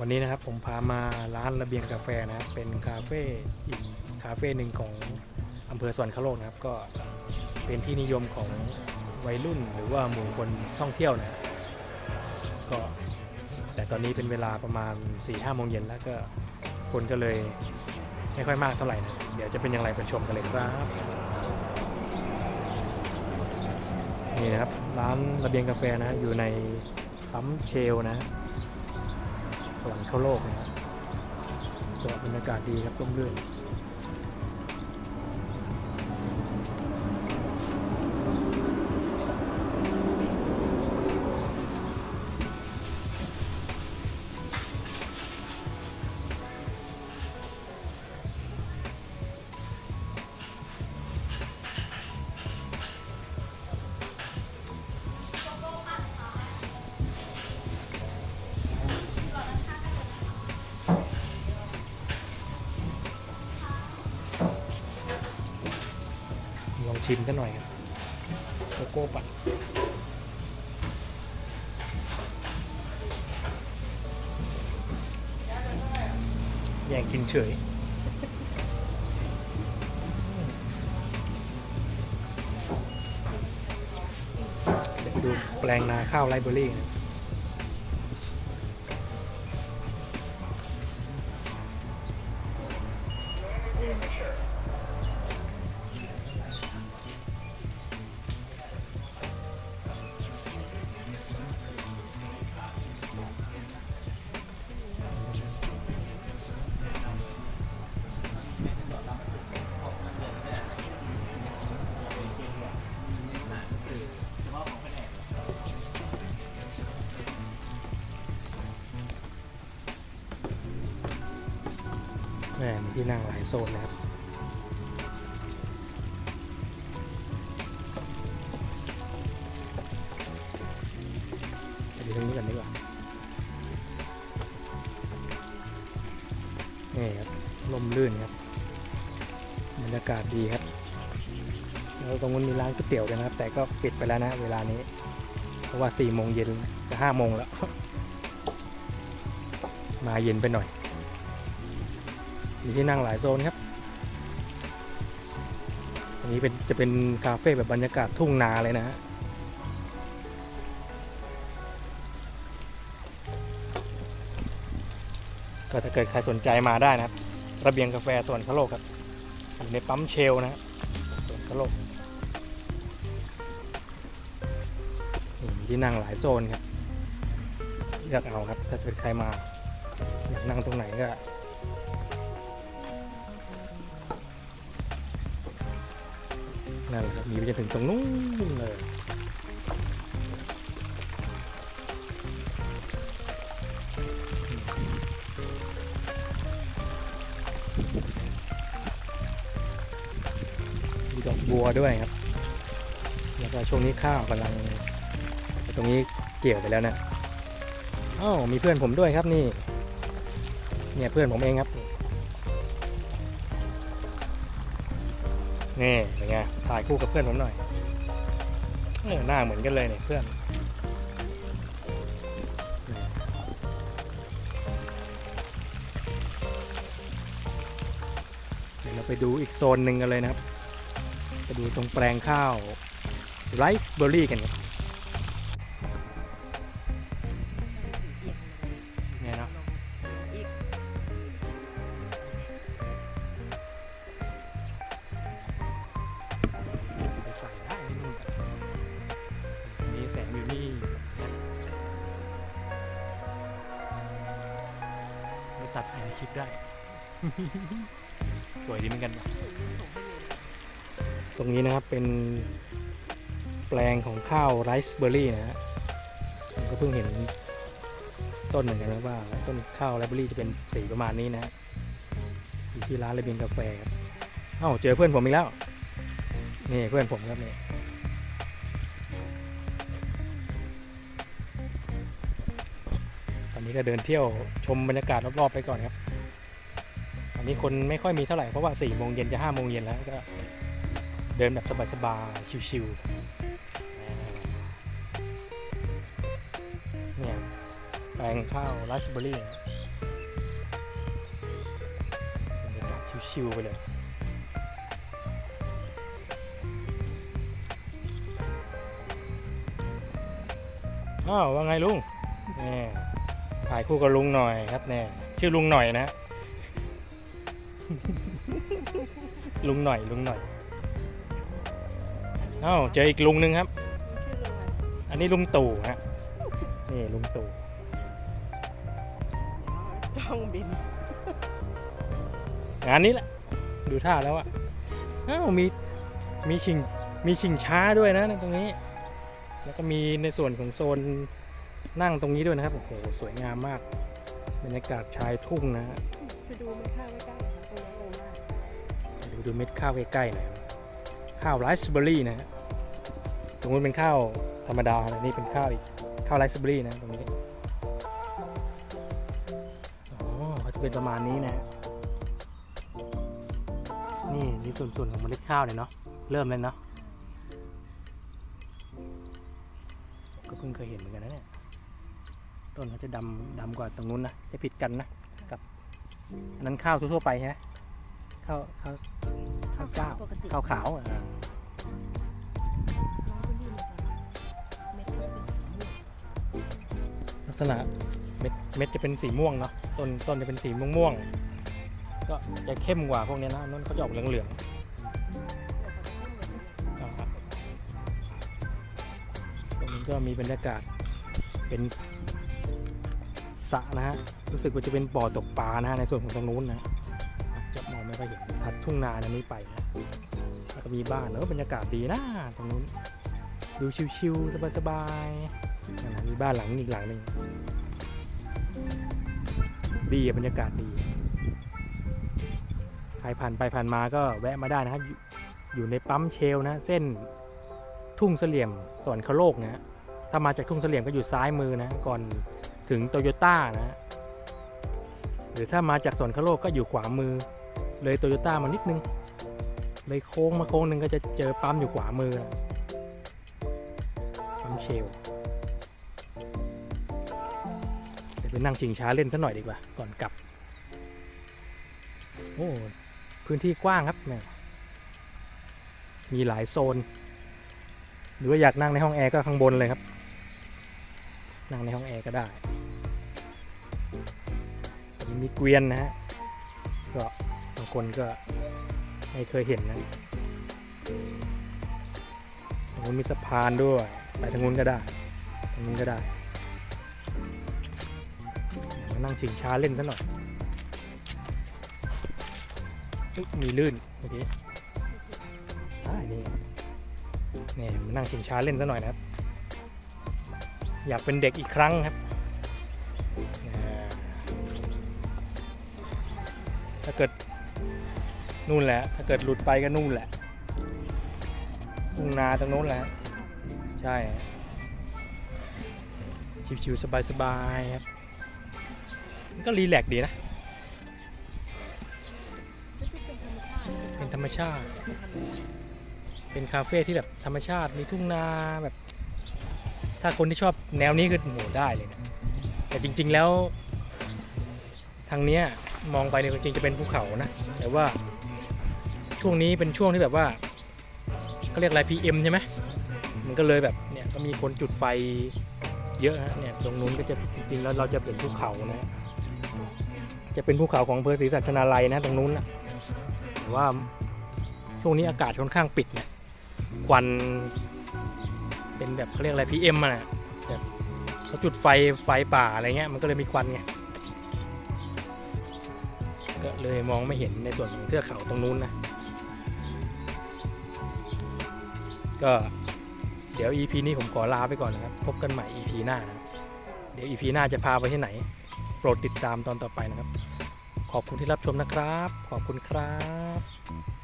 วันนี้นะครับผมพามาร้านระเบียงกาแฟนะครับเป็นคาเฟ่อีกคาเฟ่หนึ่งของอำเภอสวรรคโลกนะครับ ก็เป็นที่นิยมของวัยรุ่นหรือว่าหมู่คนท่องเที่ยวนะก็แต่ตอนนี้เป็นเวลาประมาณ4ี่ห้าโมงเย็นแล้วก็คนก็เลยไม่ค่อยมากเท่าไหร่นะเดี๋ยวจะเป็นอย่างไรไปชมกันเลยครับ นี่นะครับร้านระเบียงกาแฟนะอยู่ในปั๊มเชลนะ สวรรค์เข้าโลกนะครับก็บรรยากาศดีครับร่มรื่น ชิมกันหน่อยครับโกโก้ปั่นแย่งกินเฉยเดี๋ยวไปดูแปลงนาข้าวไลเบอรี่นะ ที่นั่งหลายโซนนะครับไปดูตรงนี้กันดีกว่านี่ครับลมลื่นครับบรรยากาศดีครับแล้วตรงนู้นมีร้านก๋วยเตี๋ยวกันนะครับ แต่ก็ปิดไปแล้วนะเวลานี้ เพราะว่า4โมงเย็นจะ5โมงแล้ว มาเย็นไปหน่อย มีที่นั่งหลายโซนครับอันนี้เป็นจะเป็นคาเฟ่แบบบรรยากาศทุ่งนาเลยนะฮะก็ถ้าเกิดใครสนใจมาได้นะครับ ระเบียงกาแฟสวนคโลกครับอยู่ในปั๊มเชลนะครับสวนคโลกมีที่นั่งหลายโซนครับเลือกเอาครับ ถ้าเกิดใครมาอยากนั่งตรงไหนก็ นั่นแหละครับมีไปจนถึงตรงนู้นเลยมีดอกบัวด้วยครับ แล้วก็ช่วงนี้ข้าวกำลัง ตรงนี้เกี่ยวไปแล้วนะอ้าวมีเพื่อนผมด้วยครับนี่ เนี่ยเพื่อนผมเองครับ นี่เป็นไงถ่ายคู่กับเพื่อนผมหน่อยเออหน้าเหมือนกันเลยเนี่ยเพื่อนเดี๋ยวเราไปดูอีกโซนหนึ่งกันเลยนะครับ ไปดูตรงแปลงข้าวไรซ์เบอร์รี่กันครับ ตัดใส่ในคลิปได้ สวยดีเหมือนกันปะตรงนี้นะครับเป็นแปลงของข้าวไรซ์เบอร์รี่นะฮะผมก็เพิ่งเห็นต้นเหมือนกันนะว่า ต้นข้าวไรซ์เบอร์รี่จะเป็นสีประมาณนี้นะฮะอยู่ที่ร้านระเบียงกาแฟครับเอ้าเจอเพื่อนผมอีกแล้ว นี่เพื่อนผมครับนี่ นี้ก็เดินเที่ยวชมบรรยากาศรอบๆไปก่อนครับตอนนี้คนไม่ค่อยมีเท่าไหร่เพราะว่า4ี่โมงเย็นจะ5้าโมงเย็นแล้วก็เดินแบบสบายๆชิวๆเนี่ยแปลงข้าวราสเบอรีบรรยากาศชิวๆไปเลยอ้าวว่าไงลุงเนี่ย ถ่ายคู่กับลุงหน่อยครับแน่ชื่อลุงหน่อยนะ ลุงหน่อยลุงหน่อยอ้าวเจออีกลุงหนึ่งครับชื่อลุงอะไรอันนี้ลุงตู่ฮะนี่ลุงตู่อ๋อจ้องบิน งานนี้แหละ ดูท่าแล้วอะอ้าวมีมีชิงมีชิงช้าด้วยนะตรงนี้ แล้วก็มีในส่วนของโซน นั่งตรงนี้ด้วยนะครับ โอ้โห สวยงามมาก บรรยากาศชายทุ่งนะฮะไปดูไม่ข้าวไม่ใกล้ตรงนั้นโอมากเดี๋ยวดูเม็ดข้าวใกล้ๆหน่อยข้าวไรซ์เบอร์รี่นะฮะ ตรงนู้นเป็นข้าวธรรมดานะนี่เป็นข้าวอีก ข้าวไรซ์เบอร์รี่นะตรงนี้อ๋อเขาจะเป็นประมาณนี้นะฮะนี่นี่ส่วนๆของเมล็ดข้าวเนี่ยเนาะ เริ่มเลยเนาะ ก็เพิ่งเคยเห็นเหมือนกันนะเนี่ย ต้นเขาจะดำดำกว่าตรงนู้นนะจะผิดกันนะกับอันนั้นข้าวทั่วๆไปใช่ไหมข้าวข้าวข้าวเจ้าปกติข้าวขาวอะน้องคนที่มาจากเม็ดเขาเป็นสีม่วงลักษณะเม็ดเม็ดจะเป็นสีม่วงเนาะต้นต้นจะเป็นสีม่วงม่วงๆก็จะเข้มกว่าพวกนี้นะนั่นเขาจะออกเหลืองเหลืองแต่เขาก็ไม่เหมือนกันๆตรงนี้ก็มีบรรยากาศเป็น สะนะฮะรู้สึกว่าจะเป็นบ่อตกปลานะฮะในส่วนของตรงนู้นนะจะมองไม่ค่อยเห็นถัดทุ่งนาอันนี้ไปนะแล้วก็มีบ้านแล้วก็บรรยากาศดีนะตรงนู้นดูชิวๆสบายๆนะมีบ้านหลังอีกหลังหนึ่งดีบรรยากาศดีใครผ่านไปผ่านมาก็แวะมาได้นะครับ อยู่ในปั๊มเชลนะ เส้นทุ่งเสลี่ยมสวรรคโลกนะถ้ามาจากทุ่งเสลี่ยมก็อยู่ซ้ายมือนะก่อน ถึงโตโยต้านะฮะหรือถ้ามาจากสวรรคโลกก็อยู่ขวามือ เลยโตโยต้ามานิดนึง เลยโค้งมาโค้งหนึ่งก็จะเจอปั๊มอยู่ขวามือนะปั๊มเชลเดี๋ยวไปนั่งชิงช้าเล่นสักหน่อยดีกว่า ก่อนกลับ โอ้พื้นที่กว้างครับแม่มีหลายโซน หรือว่าอยากนั่งในห้องแอร์ก็ข้างบนเลยครับ นั่งในห้องแอร์ก็ได้ มีเกวียนนะฮะก็บางคนก็ไม่เคยเห็นนะตรงนู้นมีสะพานด้วย ไปทางนู้นก็ได้ทางนู้นก็ได้มานั่งชิงช้าเล่นซะหน่อยมีลื่นเมื่อกี้นี่นี่มานั่งชิงช้าเล่นซะหน่อยนะครับ อยากเป็นเด็กอีกครั้งครับ ถ้าเกิดนู่นแหละ ถ้าเกิดหลุดไปก็นู่นแหละทุ่งนาตรงนู้นแหละ ใช่ ชิวๆสบายๆครับ ก็รีแลกซ์ดีนะเป็นธรรมชาติเป็นธรรมชาติ เป็นคาเฟ่ที่แบบธรรมชาติ มีทุ่งนาแบบ ถ้าคนที่ชอบแนวนี้คือโหได้เลยนะ แต่จริงๆแล้ว ทางเนี้ยมองไปเนี่ยจริงๆจะเป็นภูเขานะ แต่ว่าช่วงนี้เป็นช่วงที่แบบว่าเขาเรียกอะไร PM ใช่ไหมมันก็เลยแบบเนี่ยก็มีคนจุดไฟเยอะฮะเนี่ยตรงนู้นก็จะจริงๆแล้วเราจะเป็นภูเขานะ จะเป็นภูเขาของอำเภอศรีสัชนาลัยนะตรงนู้นนะแต่ว่าช่วงนี้อากาศค่อนข้างปิดเนี่ยควันเป็นแบบเขาเรียกอะไร PM อะนะแบบเขาจุดไฟไฟป่าอะไรเงี้ยมันก็เลยมีควันไง ก็เลยมองไม่เห็นในส่วนของเทือกเขาตรงนู้นนะ ก็เดี๋ยว EP นี้ผมขอลาไปก่อนนะครับ พบกันใหม่ EP หน้านะเดี๋ยว EP หน้าจะพาไปที่ไหน โปรดติดตามตอนต่อไปนะครับ ขอบคุณที่รับชมนะครับ ขอบคุณครับ